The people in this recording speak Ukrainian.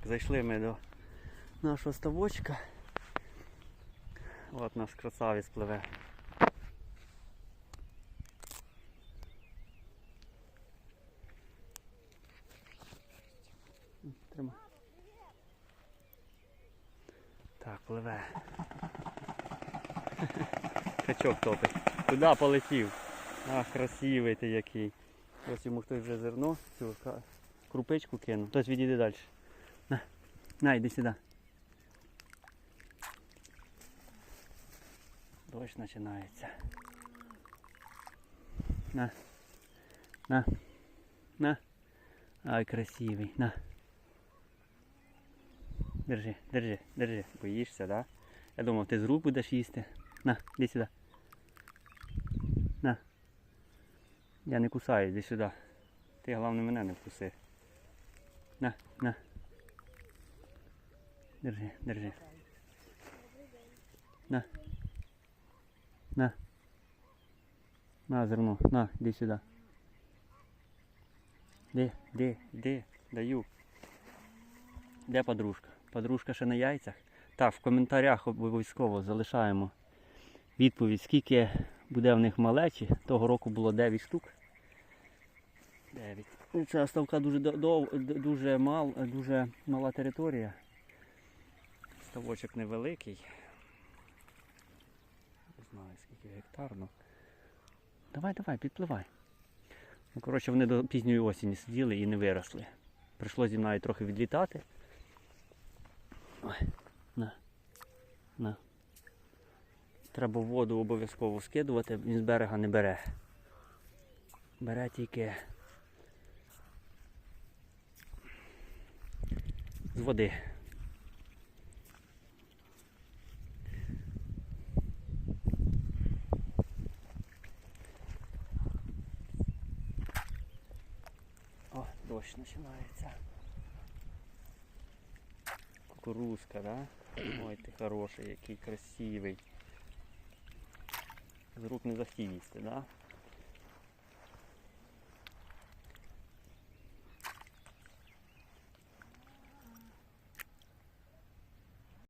Так, зайшли ми до нашого ставочка. От наш красавець пливе. Тримай. Так, пливе. Качок топить. Куди полетів? Ах, красивий ти який. Ось йому хтось вже зерно, цю крупичку кинув. Хтось відійде далі. На, на, йди сюди. Дощ починається. На. На. На. Ай, красивий. На. Держи, держи, держи. Боїшся, да? Я думав, ти з рук будеш їсти. На, іди сюди. На. Я не кусаю, іди сюди. Ти головне мене не вкуси. На, на. Держи, держи. На. На. На зерно. На, іди сюди. Де, де, де? Даю. Де подружка? Подружка ще на яйцях. Так, в коментарях обов'язково залишаємо відповідь, скільки буде в них малечі. Того року було 9 штук. 9. Ця ставка дуже, дов- дуже, мал, дуже мала територія. Ставочок невеликий. Не знаю скільки гектар, ну. Давай, давай, підпливай. Ну, коротше, вони до пізньої осені сиділи і не виросли. Прийшлося зі мною трохи відлітати. Ой, на. На. Треба воду обов'язково скидувати, він з берега не бере. Бере тільки з води. Дощ починається. Кукурузка, да? Ой, ти хороший, який красивий. З рук не їсти, да?